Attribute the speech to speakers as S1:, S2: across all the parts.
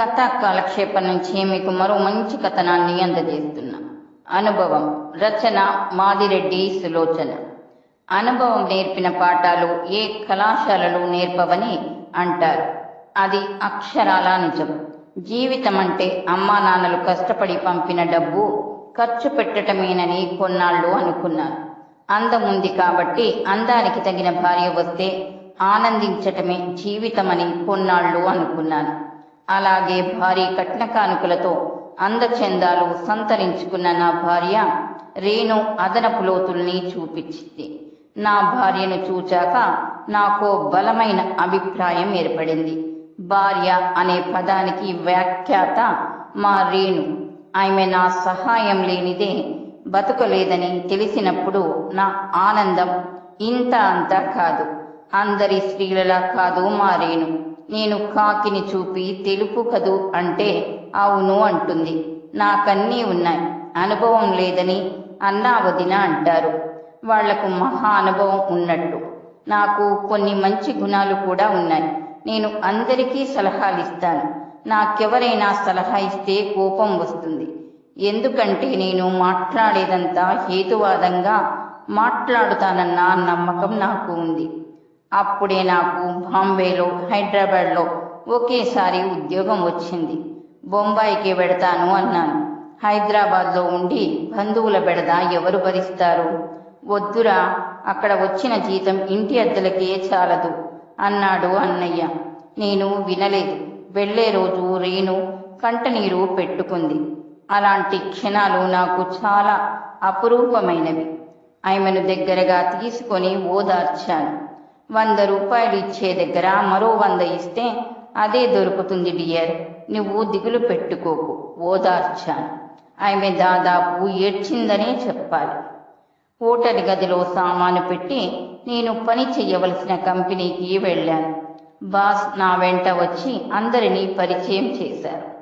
S1: కథా కాలక్షేపం నుంచి మీకు మరో మంచి కథనాన్ని అందజేస్తున్నా. అనుభవం రచన మాదిరెడ్డి సులోచన. అనుభవం నేర్పిన పాఠాలు ఏ కళాశాలలు నేర్పవని అంటారు. అది అక్షరాల నిజం. జీవితం అంటే అమ్మా నాన్నలు కష్టపడి పంపిన డబ్బు ఖర్చు పెట్టటమేనని కొన్నాళ్ళు అనుకున్నాను అందం ఉంది కాబట్టి అందానికి తగిన భార్య వస్తే ఆనందించటమే జీవితమని కొన్నాళ్ళు అనుకున్నాను అలాగే భారీ కట్న కానుకలతో అందచందాలు సంతరించుకున్న నా భార్య రేణు అదనపు లోతుల్ని చూపించింది. నా భార్యను చూచాక నాకో బలమైన అభిప్రాయం ఏర్పడింది. భార్య అనే పదానికి వ్యాఖ్యాత మా రేణు. ఆమె నా సహాయం లేనిదే బతుకలేదని తెలిసినప్పుడు నా ఆనందం ఇంత అంతా కాదు. అందరి స్త్రీలలా కాదు మా రేణు. నేను కాకిని చూపి తెలుపు కదు అంటే అవును అంటుంది. నాకన్నీ ఉన్నాయి. అనుభవం లేదని అన్నా వదిన అంటారు. వాళ్ళకు మహా అనుభవం ఉన్నట్టు. నాకు కొన్ని మంచి గుణాలు కూడా ఉన్నాయి. నేను అందరికీ సలహాలు ఇస్తాను నాకెవరైనా సలహా ఇస్తే కోపం వస్తుంది. ఎందుకంటే నేను మాట్లాడేదంతా హేతువాదంగా మాట్లాడుతానన్న నమ్మకం నాకు ఉంది. అప్పుడే నాకు బాంబేలో హైదరాబాద్లో ఒకేసారి ఉద్యోగం వచ్చింది. బొంబాయికి వెడతాను అన్నాను. హైదరాబాద్లో ఉండి బంధువుల బెడద ఎవరు భరిస్తారు? వద్దురా అక్కడ వచ్చిన జీతం ఇంటి అద్దెలకే చాలదు అన్నాడు అన్నయ్య. నేను వినలేదు. వెళ్ళే రోజు రేణు కంటనీరు పెట్టుకుంది. అలాంటి క్షణాలు నాకు చాలా అపురూపమైనవి. ఆమెను దగ్గరగా తీసుకొని ఓదార్చాను. వంద రూపాయలు ఇచ్చే దగ్గర మరో వంద ఇస్తే అదే దొరుకుతుంది డియర్. నువ్వు దిగులు పెట్టుకోకు ఓదార్చాను. ఆమె దాదాపు ఏడ్చిందనే చెప్పాలి. హోటల్ గదిలో సామాను పెట్టి నేను పని చెయ్యవలసిన కంపెనీకి వెళ్ళాను. బాస్ నా వెంట వచ్చి అందరినీ పరిచయం చేశారు.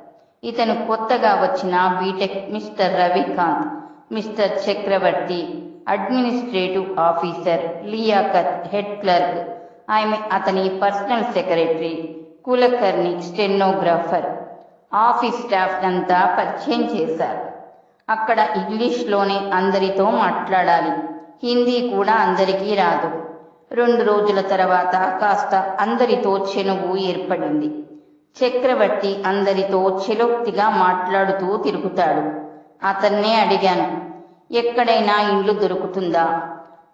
S1: ఇతను కొత్తగా వచ్చిన BTech mister Ravikanth mister Chakravarthi administrative officer Liaquat head clerk. ఆమె అతని personal secretary Kulkarni stenographer. Office staff అంతా పరిచయం చేశారు. అక్కడ ఇంగ్లీష్లోనే అందరితో మాట్లాడాలి. హిందీ కూడా అందరికీ రాదు. రెండు రోజుల తర్వాత కాస్త అందరితో చెనువు ఏర్పడింది. చక్రవర్తి అందరితో చెలోక్తిగా మాట్లాడుతూ తిరుగుతాడు. అతన్నే అడిగాను ఎక్కడైనా ఇండ్లు దొరుకుతుందా?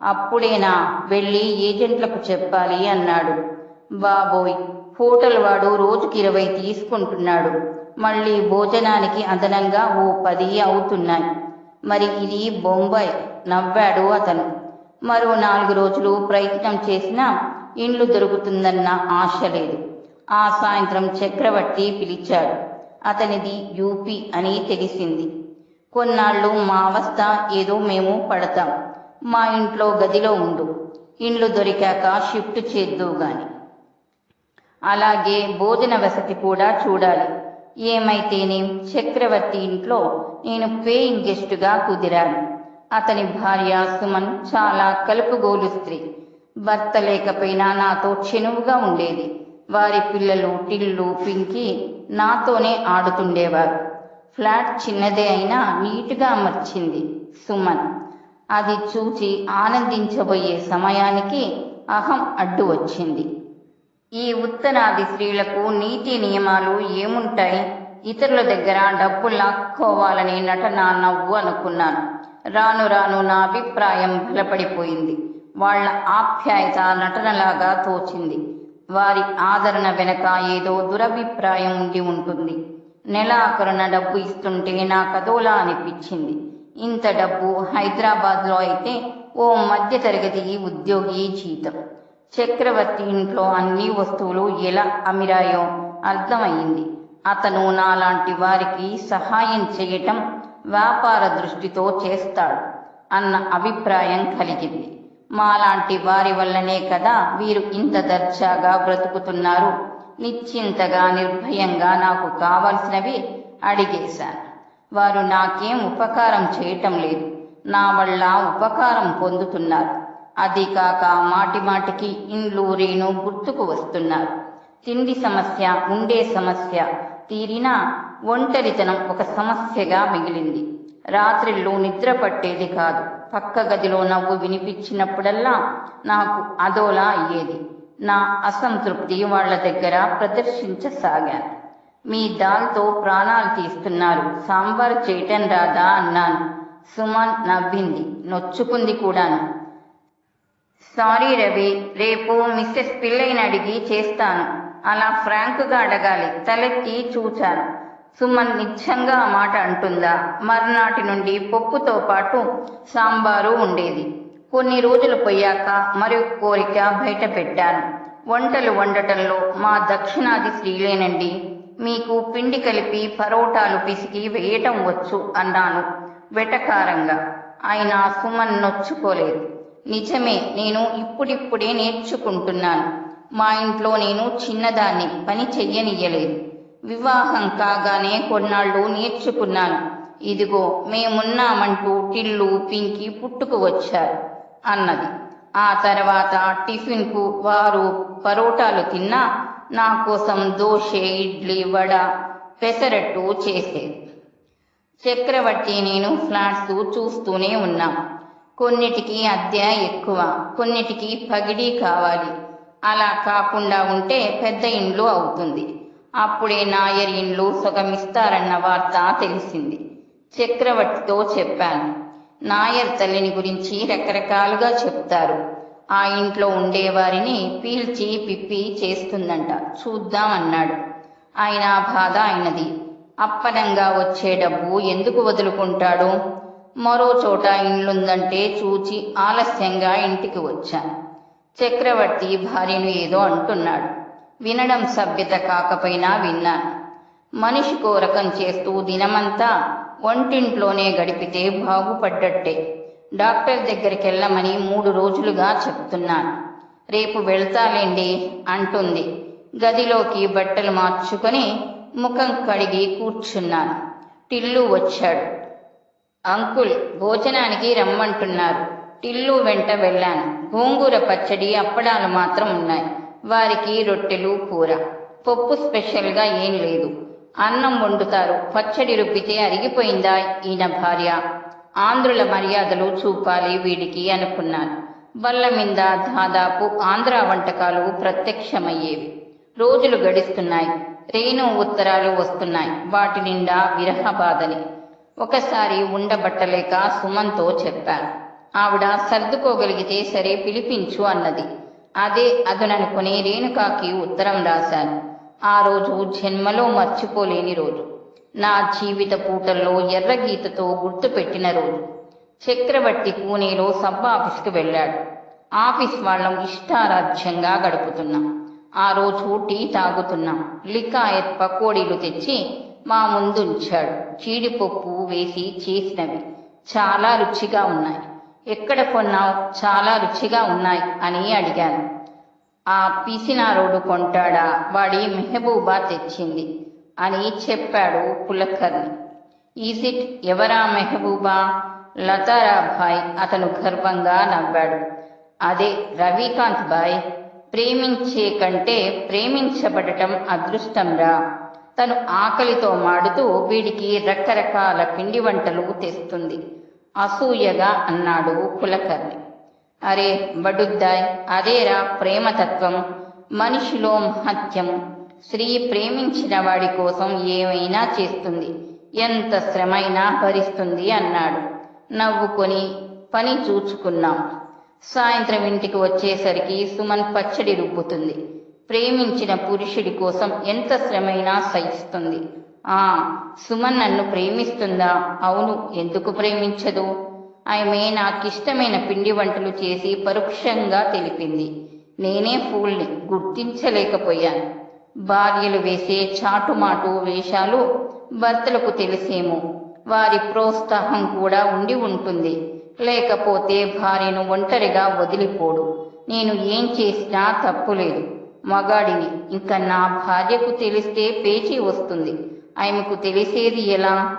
S1: అప్పుడేనా వెళ్ళి ఏజెంట్లకు చెప్పాలి అన్నాడు. బాబోయ్ హోటల్ వాడు రోజుకి ఇరవై తీసుకుంటున్నాడు. మళ్ళీ భోజనానికి అదనంగా ఓ పది అవుతున్నాయి. మరి ఇది బొంబాయి నవ్వాడు అతను. మరో నాలుగు రోజులు ప్రయత్నం చేసినా ఇండ్లు దొరుకుతుందన్న ఆశ లేదు. ఆ సాయంత్రం చక్రవర్తి పిలిచాడు. అతనిది యూపీ అని తెలిసింది. కొన్నాళ్ళు మా అవస్థ ఏదో మేము పడతాం. మా ఇంట్లో గదిలో ఉండు. ఇండ్లు దొరికాక షిఫ్ట్ చేద్దువు గాని. అలాగే భోజన వసతి కూడా చూడాలి. ఏమైతేనేం చక్రవర్తి ఇంట్లో నేను పేయింగ్ గెస్టుగా కుదిరాను. అతని భార్య సుమన్ చాలా కలుపుగోలు స్త్రీ. భర్త లేకపోయినా నాతో చెనువుగా ఉండేది. వారి పిల్లలు టిల్లు పింకి నాతోనే ఆడుతుండేవారు. ఫ్లాట్ చిన్నదే అయినా నీటుగా అమర్చింది సుమన్. అది చూచి ఆనందించబోయే సమయానికి అహం అడ్డు వచ్చింది. ఈ ఉత్తరాది స్త్రీలకు నీతి నియమాలు ఏముంటాయి? ఇతరుల దగ్గర డబ్బు లాక్కోవాలని నటన నవ్వు అనుకున్నాను. రాను రాను నా అభిప్రాయం బలపడిపోయింది. వాళ్ళ ఆప్యాయత నటనలాగా తోచింది. వారి ఆదరణ వెనక ఏదో దురభిప్రాయం ఉండి ఉంటుంది. నెలాఖరున డబ్బు ఇస్తుంటే నాకదోలా అనిపించింది. ఇంత డబ్బు హైదరాబాద్లో అయితే ఓ మధ్యతరగతి ఉద్యోగి జీతం. చక్రవర్తి ఇంట్లో అన్ని వస్తువులు ఎలా అమిరాయో అర్థమయ్యింది అతను నాలాంటి వారికి సహాయం చేయటం వ్యాపార దృష్టితో చేస్తాడు అన్న అభిప్రాయం కలిగింది. మాలాంటి వారి వల్లనే కదా వీరు ఇంత దర్జాగా బ్రతుకుతున్నారు. నిశ్చింతగా నిర్భయంగా నాకు కావలసినవి అడిగేశాను. వారు నాకేం ఉపకారం చేయటం లేదు. నా వల్ల ఉపకారం పొందుతున్నారు. అది కాక మాటి మాటికి ఇండ్లు రేణు గుర్తుకు వస్తున్నారు. తిండి సమస్య ఉండే సమస్య తీరినా ఒంటరితనం ఒక సమస్యగా మిగిలింది. రాత్రిళ్ళు నిద్ర పట్టేది కాదు. పక్క గదిలో నవ్వు వినిపించినప్పుడల్లా నాకు అదోలా అయ్యేది. నా అసంతృప్తి వాళ్ళ దగ్గర ప్రదర్శించసాగాను మీ దాల్తో ప్రాణాలు తీస్తున్నారు. సాంబార్ చేయటం రాదా? అన్నాను. సుమన్ నవ్వింది. నొచ్చుకుంది కూడాను. సారీ రవి రేపు మిస్సెస్ పిల్లైని అడిగి చేస్తాను. అలా ఫ్రాంక్గా అడగాలి. తలెత్తి చూచాను. సుమన్ నిత్యంగా ఆ మాట అంటుందా? మర్నాటి నుండి పప్పుతో పాటు సాంబారు ఉండేది. కొన్ని రోజులు పోయాక మరొక కోరిక బయట పెట్టాను వంటలు వండటంలో మా దక్షిణాది స్త్రీలేనండి మీకు పిండి కలిపి పరోటాలు పిసికి వేయటం వచ్చు అన్నాను వెటకారంగా. ఆయన సుమన్ నొచ్చుకోలేదు. నిజమే నేను ఇప్పుడిప్పుడే నేర్చుకుంటున్నాను. మా ఇంట్లో నేను చిన్నదాన్ని పని చెయ్యనియ్యలేదు. వివాహం కాగానే కొన్నాళ్ళు నేర్చుకున్నాను. ఇదిగో మేమున్నామంటూ టిల్లు పింకి పుట్టుకు వచ్చారు. అన్నది. ఆ తర్వాత టిఫిన్కు వారు పరోటాలు తిన్నా నా కోసం దోశ ఇడ్లీ వడ పెసరట్టు చేసేది. చక్రవర్తి నేను ఫ్లాట్స్ చూస్తూనే ఉన్నాం. కొన్నిటికి అద్దె ఎక్కువ కొన్నిటికి పగిడి కావాలి. అలా కాకుండా ఉంటే పెద్ద ఇండ్లు అవుతుంది. అప్పుడే నాయర్ ఇండ్లు సగమిస్తారన్న వార్త తెలిసింది. చక్రవర్తితో చెప్పాను. నాయర్ తల్లిని గురించి రకరకాలుగా చెప్తారు. ఆ ఇంట్లో ఉండేవారిని పీల్చి పిప్పి చేస్తుందంట. చూద్దాం అన్నాడు. ఆయన బాధ ఆయనది. అప్పనంగా వచ్చే డబ్బు ఎందుకు వదులుకుంటాడు? మరో చోట ఇండ్లుందంటే చూచి ఆలస్యంగా ఇంటికి వచ్చాను చక్రవర్తి భార్యను ఏదో అంటున్నాడు. వినడం సభ్యత కాకపోయినా విన్నాను మనిషి కోరకం చేస్తూ దినమంతా వంటింట్లోనే గడిపితే బాగుపడ్డట్టే. డాక్టర్ దగ్గరికి వెళ్ళమని మూడు రోజులుగా చెప్తున్నాను. రేపు వెళ్తాలేండి అంటుంది. గదిలోకి బట్టలు మార్చుకొని ముఖం కడిగి కూర్చున్నాను. టిల్లు వచ్చాడు. అంకుల్ భోజనానికి రమ్మంటున్నారు. టిల్లు వెంట వెళ్ళాను. గోంగూర పచ్చడి అప్పడాలు మాత్రం ఉన్నాయి. వారికి రొట్టెలు కూర. పప్పు స్పెషల్గా ఏం లేదు. అన్నం వండుతారు. పచ్చడి రుబ్బితే అరిగిపోయిందా? ఈయన భార్య. ఆంధ్రుల మర్యాదలు చూపాలి వీడికి అనుకున్నాను బల్ల మీద దాదాపు ఆంధ్ర వంటకాలు ప్రత్యక్షమయ్యేవి. రోజులు గడిస్తున్నాయి. రేణు ఉత్తరాలు వస్తున్నాయి. వాటి నిండా విరహ బాధని. ఒకసారి ఉండబట్టలేక సుమన్తో చెప్పాను. ఆవిడ సర్దుకోగలిగితే సరే పిలిపించు అన్నది. అదే అదుననుకుని రేణుకాకి ఉత్తరం రాశాను. ఆ రోజు జన్మలో మర్చిపోలేని రోజు. నా జీవిత పూటల్లో ఎర్రగీతతో గుర్తు పెట్టిన రోజు. చక్రవర్తి పూణేలో సబ్ ఆఫీస్కి వెళ్ళాడు. ఆఫీస్ వాళ్ళం ఇష్టారాజ్యంగా గడుపుతున్నాం. ఆ రోజు టీ తాగుతున్నాం. లికాయత్ పకోడీలు తెచ్చి మా ముందుంచాడు. జీడిపప్పు వేసి చేసినవి. చాలా రుచిగా ఉన్నాయి. ఎక్కడ కొన్నావు? చాలా రుచిగా ఉన్నాయి అని అడిగాను. ఆ పిసినారోడు కొంటాడా? వాడి మెహబూబా తెచ్చింది. అని చెప్పాడు పులకర్ణి. ఈజిట్ ఎవరా మెహబూబా? లతారాభాయ్ అతను గర్వంగా నవ్వాడు. అదే రవికాంత్ బాయ్ ప్రేమించే కంటే ప్రేమించబడటం అదృష్టంరా? తను ఆకలితో మాడుతూ వీడికి రకరకాల పిండి వంటలు తెస్తుంది. అసూయగా అన్నాడు కులకర్ణి అరే బడుద్దాయ్ అదేరా ప్రేమతత్వం మనిషిలో మహత్యము. స్త్రీ ప్రేమించిన వాడి కోసం ఏమైనా చేస్తుంది ఎంత శ్రమైనా భరిస్తుంది అన్నాడు. నవ్వుకొని పని చూచుకున్నాం. సాయంత్రం ఇంటికి వచ్చేసరికి సుమన్ పచ్చడి రుబ్బుతుంది. ప్రేమించిన పురుషుడి కోసం ఎంత శ్రమైనా సహిస్తుంది. ఆ సుమన్ నన్ను ప్రేమిస్తుందా? అవును ఎందుకు ప్రేమించదు? ఆమె నాకిష్టమైన పిండి వంటలు చేసి పరోక్షంగా తెలిపింది. నేనే ఫూల్ని గుర్తించలేకపోయాను. భార్యలు వేసే చాటుమాటు వేషాలు భర్తలకు తెలిసేమో. వారి ప్రోత్సాహం కూడా ఉండి ఉంటుంది. లేకపోతే భార్యను ఒంటరిగా వదిలిపోడు. నేను ఏం చేసినా తప్పులేదు. మగాడిని ఇంకా నా భార్యకు తెలిస్తే పేచీ వస్తుంది. ఆమెకు తెలిసేది ఎలా?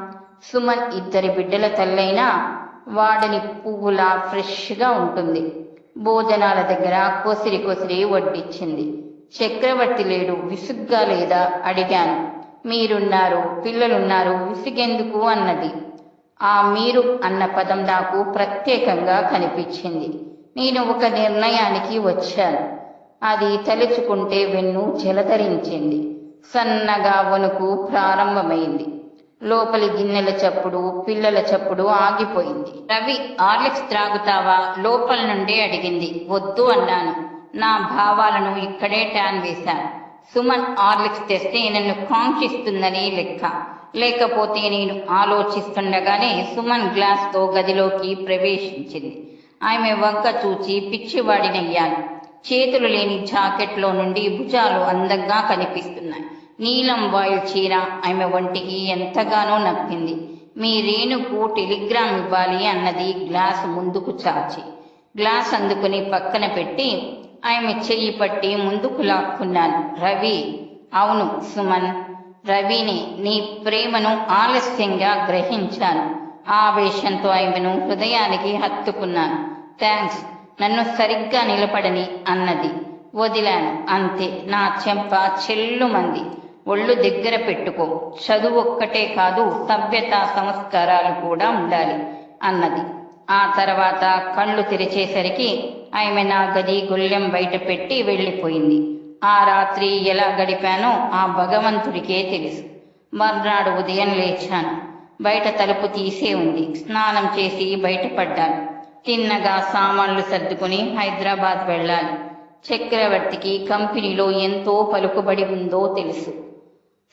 S1: సుమన్ ఇద్దరి బిడ్డల తల్లైనా వాడని పువ్వులా ఫ్రెష్గా ఉంటుంది. భోజనాల దగ్గర కొసిరి కొసిరి వడ్డిచ్చింది. చక్రవర్తి లేడు విసుగ్గా లేదా? అడిగాను. మీరున్నారు పిల్లలున్నారు విసిగెందుకు అన్నది. ఆ మీరు అన్న పదం నాకు ప్రత్యేకంగా కనిపించింది. నేను ఒక నిర్ణయానికి వచ్చాను. అది తలుచుకుంటే వెన్ను జలధరించింది. సన్నగా వణుకు ప్రారంభమైంది. లోపలి గిన్నెల చప్పుడు పిల్లల చప్పుడు ఆగిపోయింది. రవి ఆర్లిక్స్ త్రాగుతావా? లోపల నుండి అడిగింది. వద్దు అన్నాను. నా భావాలను ఇక్కడే ట్యాన్ వేశాను. సుమన్ ఆర్లిక్స్ తెస్తే నన్ను కాంక్షిస్తుందని లెక్క. లేకపోతే నేను ఆలోచిస్తుండగానే సుమన్ గ్లాస్తో గదిలోకి ప్రవేశించింది. ఆమె వంక చూచి పిచ్చివాడినయ్యాను. చేతులు లేని జాకెట్లో నుండి భుజాలు అందంగా కనిపిస్తున్నాయి. నీలం వాయు చీర ఆమె ఒంటికి ఎంతగానో నప్పింది. మీ రేణుకు టెలిగ్రామ్ ఇవ్వాలి అన్నది గ్లాస్ ముందుకు చాచి. గ్లాస్ అందుకుని పక్కన పెట్టి ఆమె చెయ్యి పట్టి ముందుకు లాక్కున్నాను. రవి అవును సుమన్. రవిని నీ ప్రేమను ఆలస్యంగా గ్రహించాను. ఆవేశంతో ఆమెను హృదయానికి హత్తుకున్నాను. థ్యాంక్స్ నన్ను సరిగ్గా నిలబడని అన్నది. వదిలాను అంతే. నా చెంప చెల్లుమంది. ఒళ్ళు దగ్గర పెట్టుకో. చదువు ఒక్కటే కాదు సభ్యత సంస్కారాలు కూడా ఉండాలి అన్నది. ఆ తర్వాత కళ్ళు తెరిచేసరికి ఆమె నా గది గుళ్ళెం బయట పెట్టి వెళ్ళిపోయింది. ఆ రాత్రి ఎలా గడిపానో ఆ భగవంతుడికే తెలుసు. మర్నాడు ఉదయం లేచాను. బయట తలుపు తీసే ఉంది. స్నానం చేసి బయటపడ్డాను. తిన్నగా సామాన్లు సర్దుకుని హైదరాబాద్ వెళ్ళాలి. చక్రవర్తికి కంపెనీలో ఎంతో పలుకుబడి ఉందో తెలుసు.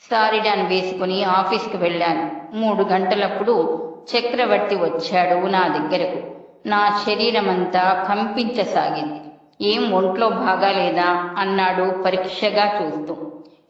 S1: సారిడాన్ వేసుకుని ఆఫీస్కి వెళ్ళాను. మూడు గంటలప్పుడు చక్రవర్తి వచ్చాడు నా దగ్గరకు. నా శరీరమంతా కంపించసాగింది. ఏం ఒంట్లో బాగాలేదా? అన్నాడు పరీక్షగా చూస్తూ.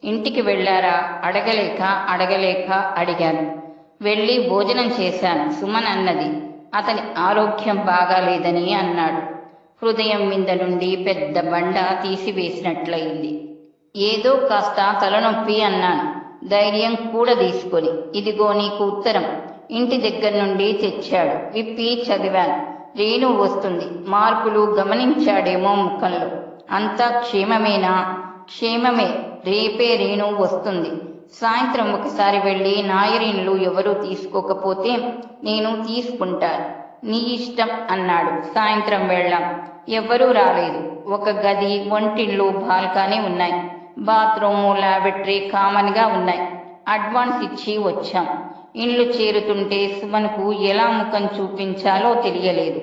S1: ఇంటికి వెళ్ళారా? అడగలేక అడగలేక అడిగాను. వెళ్ళి భోజనం చేశాను సుమన్ అన్నది. అతని ఆరోగ్యం బాగాలేదని అన్నాడు. హృదయం మీద నుండి పెద్ద బండ తీసివేసినట్లయింది. ఏదో కాస్త తలనొప్పి అన్నాను. ధైర్యం కూడా తీసుకొని ఇదిగో నీకు ఉత్తరం. ఇంటి దగ్గర నుండి తెచ్చాడు. విప్పి చదివాను. రేణు వస్తుంది. మార్పులు గమనించాడేమో ముఖంలో. అంతా క్షేమమేనా? క్షేమమే. రేపే రేణు వస్తుంది. సాయంత్రం ఒకసారి వెళ్ళి నాయరీన్లు ఎవరూ తీసుకోకపోతే నేను తీసుకుంటాను. నీ ఇష్టం అన్నాడు. సాయంత్రం వెళ్ళాం ఎవ్వరూ రాలేదు. ఒక గది వంటిళ్ళు బాల్కానే ఉన్నాయి. బాత్రూము లాబెటరీ కామన్గా ఉన్నాయి. అడ్వాన్స్ ఇచ్చి వచ్చాం. ఇండ్లు చేరుతుంటే సుమన్కు ఎలా ముఖం చూపించాలో తెలియలేదు.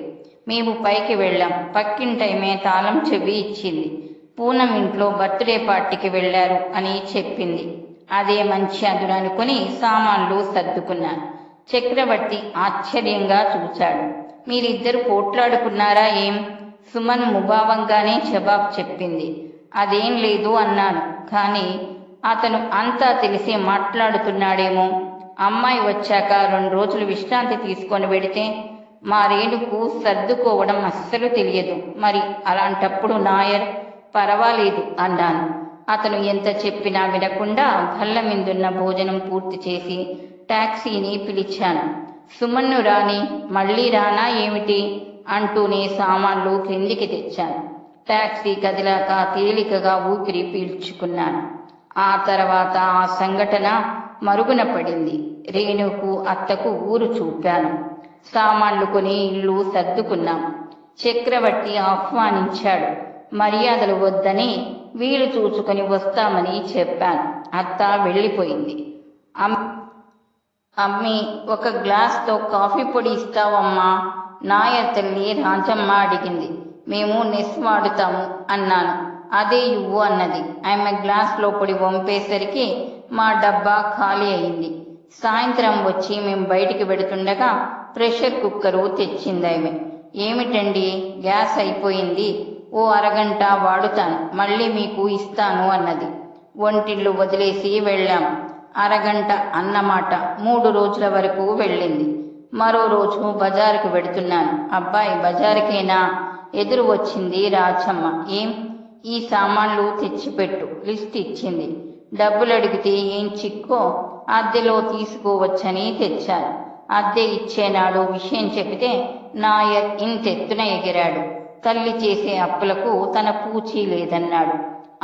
S1: మేము పైకి వెళ్ళాం. పక్కింటైమే తాళం చెవి ఇచ్చింది. పూనం ఇంట్లో బర్త్డే పార్టీకి వెళ్ళారు అని చెప్పింది. అదే మంచి అదుననుకుని సామాన్లు సర్దుకున్నాను. చక్రవర్తి ఆశ్చర్యంగా చూశాడు మీరిద్దరు పోట్లాడుకున్నారా ఏం? సుమన్ ముభావంగానే జవాబు చెప్పింది. అదేం లేదు అన్నాను కానీ అతను అంతా తెలిసి మాట్లాడుతున్నాడేమో. అమ్మాయి వచ్చాక రెండు రోజులు విశ్రాంతి తీసుకొని వెడితే మా రేణుకు సర్దుకోవడం అస్సలు తెలియదు. మరి అలాంటప్పుడు నాయర్ పర్వాలేదు అన్నాను. అతను ఎంత చెప్పినా వినకుండా భల్ల మీదున్న భోజనం పూర్తి చేసి ట్యాక్సీని పిలిచాను. సుమన్ను రాని మళ్ళీ రానా ఏమిటి? అంటూనే సామాన్లు క్రిందికి తెచ్చాను. టాక్సీ కదిలాక తేలికగా ఊపిరి పీల్చుకున్నాను. ఆ తర్వాత ఆ సంఘటన మరుగున పడింది. రేణుకు అత్తకు ఊరు చూపాను. సామాన్లు కొని ఇల్లు సర్దుకున్నాం. చక్రవర్తి ఆహ్వానించాడు మర్యాదలు వద్దని వీలు చూసుకొని వస్తామని చెప్పాను. అత్త వెళ్ళిపోయింది. అమ్- అమ్మి ఒక గ్లాస్తో కాఫీ పొడి ఇస్తావమ్మా. నాయర్ తల్లి రాజమ్మ అడిగింది. మేము నెస్ వాడుతాము అన్నాను. అదే ఇవ్వు అన్నది. ఆమె గ్లాస్లో పొడి వంపేసరికి మా డబ్బా ఖాళీ అయింది. సాయంత్రం వచ్చి మేము బయటికి పెడుతుండగా ప్రెషర్ కుక్కరు తెచ్చింది ఆమె ఏమిటండి? గ్యాస్ అయిపోయింది. ఓ అరగంట వాడుతాను. మళ్ళీ మీకు ఇస్తాను అన్నది. ఒంటిల్లు వదిలేసి వెళ్ళాం. అరగంట అన్నమాట. మూడు రోజుల వరకు వెళ్ళింది. మరో రోజు బజారుకు వెడుతున్నాను. అబ్బాయి బజారుకేనా? ఎదురు వచ్చింది రాచమ్మ ఏం? ఈ సామాన్లు తెచ్చిపెట్టు. లిస్ట్ ఇచ్చింది. డబ్బులు అడిగితే ఏం చిక్కో అద్దెలో తీసుకోవచ్చని తెచ్చాను అద్దె ఇచ్చేనాడు విషయం చెబితే నాయర్ ఇంతెత్తున ఎగిరాడు. తల్లి చేసే అప్పులకు తన పూచీ లేదన్నాడు.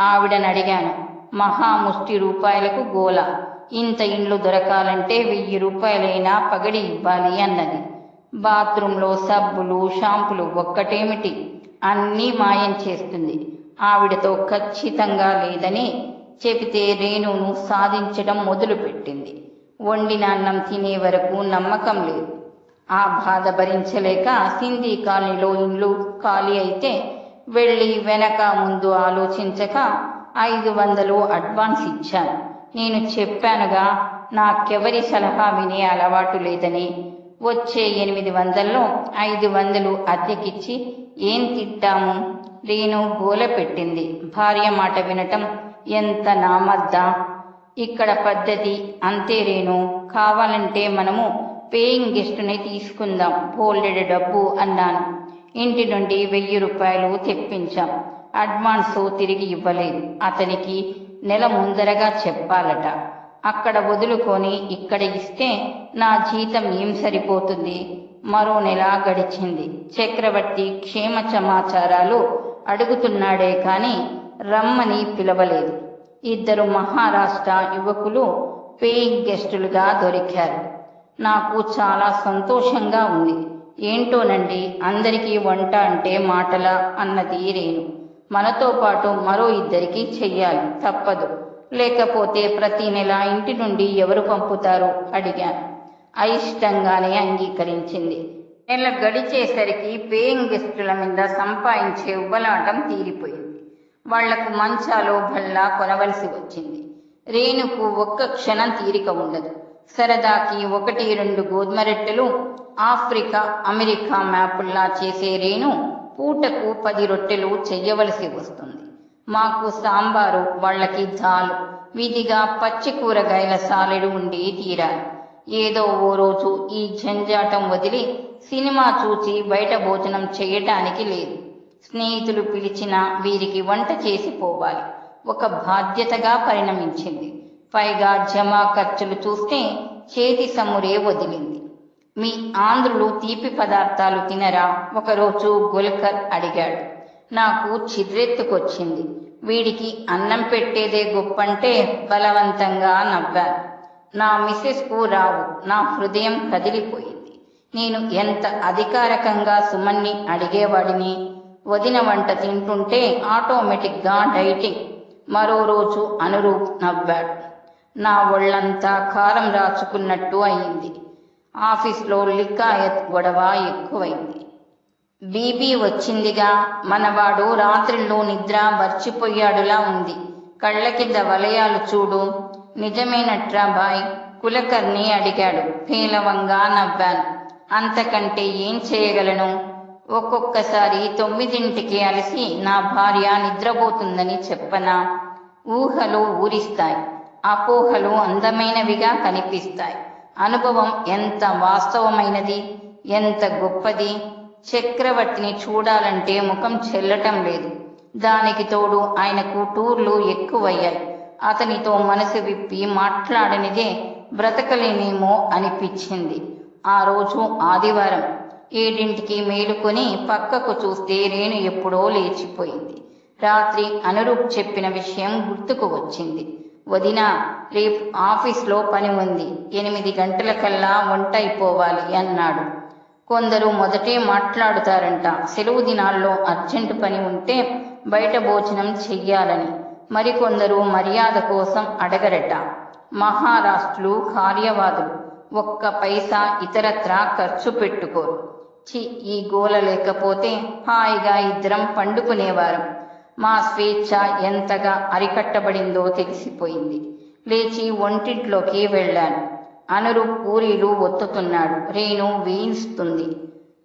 S1: ఆవిడని అడిగాను మహా ముష్టి రూపాయలకు గోల. ఇంత ఇండ్లు దొరకాలంటే వెయ్యి రూపాయలైనా పగడి ఇవ్వాలి అన్నది. బాత్రూంలో సబ్బులు షాంపులు ఒక్కటేమిటి? అన్నీ మాయం చేస్తుంది. ఆవిడతో ఖచ్చితంగా లేదని చెబితే రేణును సాధించడం మొదలుపెట్టింది. వండిన అన్నం తినే వరకు నమ్మకం లేదు. ఆ బాధ భరించలేక సింధీ కాలనీలో ఇండ్లు ఖాళీ అయితే వెళ్ళి వెనక ముందు ఆలోచించక ఐదు వందలు అడ్వాన్స్ ఇచ్చాను. నేను చెప్పానుగా నాకెవరి సలహా వినే అలవాటు లేదని వచ్చే ఎనిమిది వందల్లో ఐదు వందలు అద్దెకిచ్చి ఏం తిట్టాము? రేణు గోల పెట్టింది. భార్య మాట వినటం ఎంత నామద్దా? ఇక్కడ పద్ధతి అంతే రేణు. కావాలంటే మనము పేయింగ్ గెస్ట్ని తీసుకుందాం. బోల్డెడ్ డబ్బు అన్నాను. ఇంటి నుండి వెయ్యి రూపాయలు తెప్పించాం. అడ్వాన్స్ తిరిగి ఇవ్వలేదు. అతనికి నెల ముందరగా చెప్పాలట. అక్కడ వదులుకొని ఇక్కడ ఇస్తే నా జీతం ఏం సరిపోతుంది? మరో నెల గడిచింది. చక్రవర్తి క్షేమ సమాచారాలు అడుగుతున్నాడే కాని రమ్మని పిలవలేదు. ఇద్దరు మహారాష్ట్ర యువకులు పేయింగ్ గెస్టులుగా దొరికారు. నాకు చాలా సంతోషంగా ఉంది. ఏంటోనండి అందరికీ వంట అంటే మాటల అన్నది రేణు. మనతో పాటు మరో ఇద్దరికి చెయ్యాలి. తప్పదు. లేకపోతే ప్రతి నెల ఇంటి నుండి ఎవరు పంపుతారు? అడిగాను. అయిష్టంగానే అంగీకరించింది. నెల గడిచేసరికి పేయింగ్ గెస్టుల మీద సంపాదించే ఉబలాటం తీరిపోయింది. వాళ్ళకు మంచాలో భల్లా కొనవలసి వచ్చింది. రేణుకు ఒక్క క్షణం తీరిక ఉండదు. సరదాకి ఒకటి రెండు గోధుమ రొట్టెలు ఆఫ్రికా అమెరికా మ్యాపుల్లా చేసే రేణు పూటకు పది రొట్టెలు చెయ్యవలసి వస్తుంది. మాకు సాంబారు వాళ్ళకి దాలు. విధిగా పచ్చి కూరగాయల సాలెడు ఉండి తీరాలి ఏదో ఓ రోజు ఈ జంజాటం వదిలి సినిమా చూచి బయట భోజనం చేయటానికి లేదు. స్నేహితులు పిలిచినా వీరికి వంట చేసి పోవాలి. ఒక బాధ్యతగా పరిణమించింది. పైగా జమా ఖర్చులు చూస్తే చేతి సమ్మురే వదిలింది. మీ ఆంధ్రులు తీపి పదార్థాలు తినరా? ఒకరోజు గోల్కర్ అడిగాడు. నాకు చిర్రెత్తుకొచ్చింది. వీడికి అన్నం పెట్టేదే గొప్పంటే బలవంతంగా నవ్వాను నా మిసెస్కు రావు నా హృదయం కదిలిపోయింది. నేను ఎంత అధికారకంగా సుమన్ని అడిగేవాడిని? వదిన వంట తింటుంటే ఆటోమేటిక్గా డైటింగ్. మరో రోజు అనురూప్ నవ్వాడు. నా ఒళ్ళంతా కారం రాచుకున్నట్టు అయింది. ఆఫీస్లో లిక్కాయత్ గొడవ ఎక్కువైంది. బీపీ వచ్చిందిగా. మనవాడు రాత్రిళ్ళు నిద్ర మర్చిపోయాడులా ఉంది. కళ్ళ కింద వలయాలు చూడు. నిజమేనట్రా బాయ్? కులకర్ణి అడిగాడు. పేలవంగా నవ్వాను. అంతకంటే ఏం చేయగలను? ఒక్కొక్కసారి తొమ్మిదింటికి అలసి నా భార్య నిద్రపోతుందని చెప్పనా? ఊహలు ఊరిస్తాయి. అపోహలు అందమైనవిగా కనిపిస్తాయి. అనుభవం ఎంత వాస్తవమైనది? ఎంత గొప్పది? చక్రవర్తిని చూడాలంటే ముఖం చెల్లటం లేదు. దానికి తోడు ఆయనకు టూర్లు ఎక్కువయ్యాయి. అతనితో మనసు విప్పి మాట్లాడనిదే బ్రతకలేనేమో అనిపించింది. ఆ రోజు ఆదివారం. ఏడింటికి మేలుకొని పక్కకు చూస్తే రేణు ఎప్పుడో లేచిపోయింది. రాత్రి అనురూప్ చెప్పిన విషయం గుర్తుకు వచ్చింది. వదిన రేపు ఆఫీస్లో పని ఉంది. ఎనిమిది గంటలకల్లా వంట అయిపోవాలి అన్నాడు. కొందరు మొదటే మాట్లాడుతారంట సెలవు దినాల్లో అర్జెంటు పని ఉంటే బయట భోజనం చెయ్యాలని. మరికొందరు మర్యాద కోసం అడగరట. మహారాష్ట్రులు కార్యవాదులు ఒక్క పైసా ఇతరత్రా ఖర్చు పెట్టుకోరు. చి ఈ గోల లేకపోతే హాయిగా ఇద్దరం పండుకునేవారం. మా స్వేచ్ఛ ఎంతగా అరికట్టబడిందో తెలిసిపోయింది. లేచి ఒంటింట్లోకి వెళ్ళాను. అనురు పూరీలు ఒత్తుతున్నాడు. రేణు వేయిస్తుంది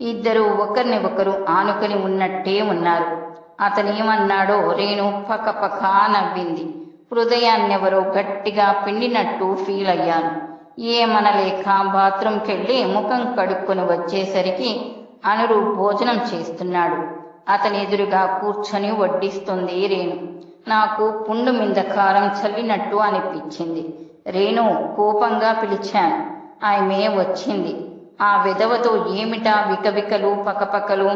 S1: ఇద్దరు ఒకరిని ఒకరు ఆనుకొని ఉన్నట్టే ఉన్నారు. అతనేమన్నాడో రేణు పకపక నవ్వింది. హృదయాన్నెవరో గట్టిగా పిండినట్టు ఫీల్ అయ్యాను. ఏమనలేక బాత్రూంకెళ్ళి ముఖం కడుక్కొని వచ్చేసరికి అనురు భోజనం చేస్తున్నాడు. అతని ఎదురుగా కూర్చొని వడ్డిస్తుంది రేణు. నాకు పుండు మీద కారం చల్లినట్టు అనిపించింది. రేణు కోపంగా పిలిచాను. ఆమె వచ్చింది. ఆ విధవతో ఏమిటా వికవికలు పకపకలు?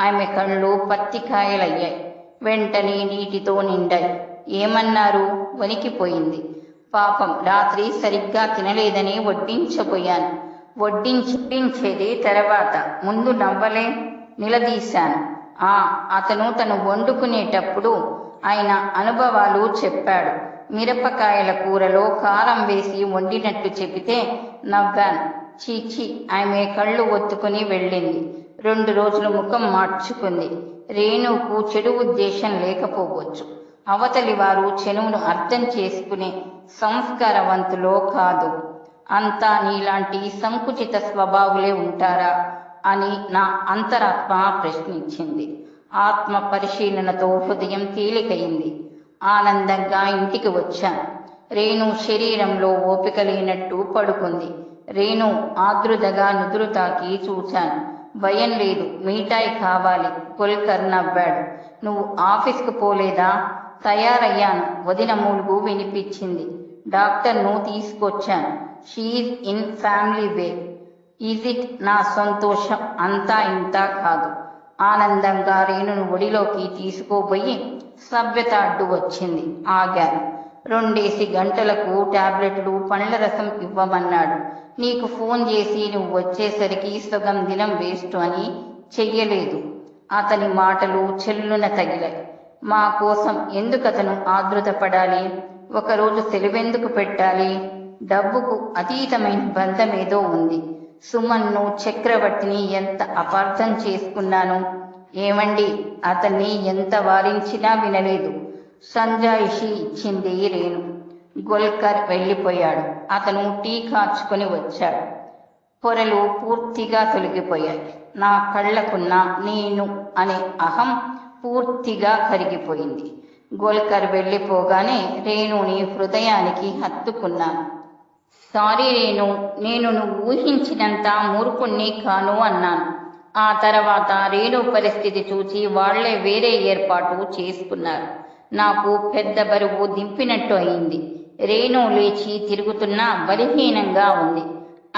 S1: ఆమె కళ్ళు పత్తికాయలయ్యాయి. వెంటనే నీటితో నిండాయి. ఏమన్నారు? వణికిపోయింది. పాపం రాత్రి సరిగ్గా తినలేదని వడ్డించబోయాను. వడ్డించేది తర్వాత. ముందు నవ్వలే నిలదీశాను. ఆ అతను తను వండుకునేటప్పుడు ఆయన అనుభవాలు చెప్పాడు. మిరపకాయల కూరలో కారం వేసి వండినట్టు చెబితే నవ్వాను. చీచి ఆమె కళ్ళు ఒత్తుకుని వెళ్ళింది. రెండు రోజులు ముఖం మార్చుకుంది. రేణుకు చెడు ఉద్దేశం లేకపోవచ్చు. అవతలి వారు చెనువును అర్థం చేసుకునే సంస్కారవంతులో కాదు. అంతా నీలాంటి సంకుచిత స్వభావులే ఉంటారా అని నా అంతరాత్మ ప్రశ్నించింది. ఆత్మ పరిశీలనతో హృదయం తేలికయింది ఆనందంగా ఇంటికి వచ్చాను. రేణు శరీరంలో ఓపిక లేనట్టు పడుకుంది. రేణు ఆదృతగా నుదురు తాకి చూశాను. భయం లేదు మీఠాయి కావాలి కొల్కర్ నవ్వాడు. నువ్వు ఆఫీస్కు పోలేదా? తయారయ్యాను వదిన మూలుగు వినిపించింది. డాక్టర్ను తీసుకొచ్చాను. She's in family way. Is it నా సంతోషం? అంతా ఇంత కాదు. ఆనందంగా రేణును ఒడిలోకి తీసుకోబోయి సభ్యత అడ్డు వచ్చింది. ఆగాను. రెండేసి గంటలకు టాబ్లెట్లు పండ్ల రసం ఇవ్వమన్నాడు. నీకు ఫోన్ చేసి నువ్వు వచ్చేసరికి సగం దినం వేస్ట్ అని చెయ్యలేదు. అతని మాటలు చెల్లున తగిలాయి. మా కోసం ఎందుకు అతను ఆదృతపడాలి ఒకరోజు సెలవెందుకు పెట్టాలి? డబ్బుకు అతీతమైన బంధమేదో ఉంది. సుమన్ను చక్రవర్తిని ఎంత అపార్థం చేసుకున్నాను? ఏమండి అతన్ని ఎంత వారించినా వినలేదు. సంజాయిషి ఇచ్చింది రేణు. గోల్కర్ వెళ్ళిపోయాడు. అతను టీ కాచుకొని వచ్చాడు. పొరలు పూర్తిగా తొలగిపోయాయి. నా కళ్ళకున్న నేను అనే అహం పూర్తిగా కరిగిపోయింది. గోల్కర్ వెళ్ళిపోగానే రేణుని హృదయానికి హత్తుకున్నాను. సారీ రేణు నేను నువ్వు ఊహించినంత మూర్ఖుణ్ణి కాను అన్నాను. ఆ తర్వాత రేణు పరిస్థితి చూసి వాళ్ళే వేరే ఏర్పాటు చేసుకున్నారు. నాకు పెద్ద బరువు దింపినట్టు అయింది. రేణు లేచి తిరుగుతున్నా బలహీనంగా ఉంది.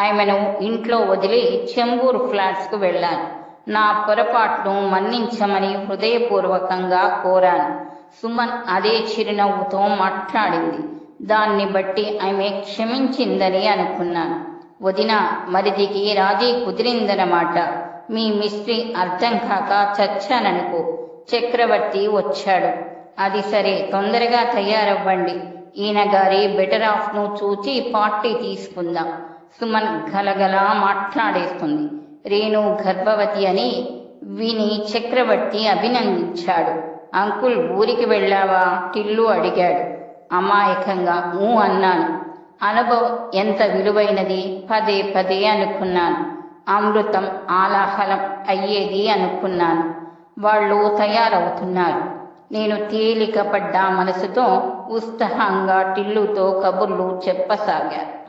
S1: ఆమెను ఇంట్లో వదిలి చెంబూరు ఫ్లాట్స్కు వెళ్ళాను. నా పొరపాటును మన్నించమని హృదయపూర్వకంగా కోరాను. సుమన్ అదే చిరునవ్వుతో మాట్లాడింది. దాన్ని బట్టి ఆమె క్షమించిందని అనుకున్నాను. వదిన మరిదికి రాజీ కుదిరిందన్నమాట మీ మిస్త్రీ అర్థం కాక చచ్చాననుకో. చక్రవర్తి వచ్చాడు. అది సరే తొందరగా తయారవ్వండి. ఈయన గారి బెటర్ ఆఫ్ను చూచి పార్టీ తీసుకుందాం. సుమన్ గలగల మాట్లాడేస్తుంది. రేణు గర్భవతి అని విని చక్రవర్తి అభినందించాడు. అంకుల్ ఊరికి వెళ్ళావా? టిల్లు అడిగాడు. అమాయకంగా ఊ అన్నాను. అనుభవం ఎంత విలువైనది? పదే పదే అనుకున్నాను. అమృతం ఆలాహలం అయ్యేది అనుకున్నాను. వాళ్ళు తయారవుతున్నారు. నేను తేలికపడ్డ మనసుతో ఉత్సాహంగా టిల్లుతో కబుర్లు చెప్పసాగాను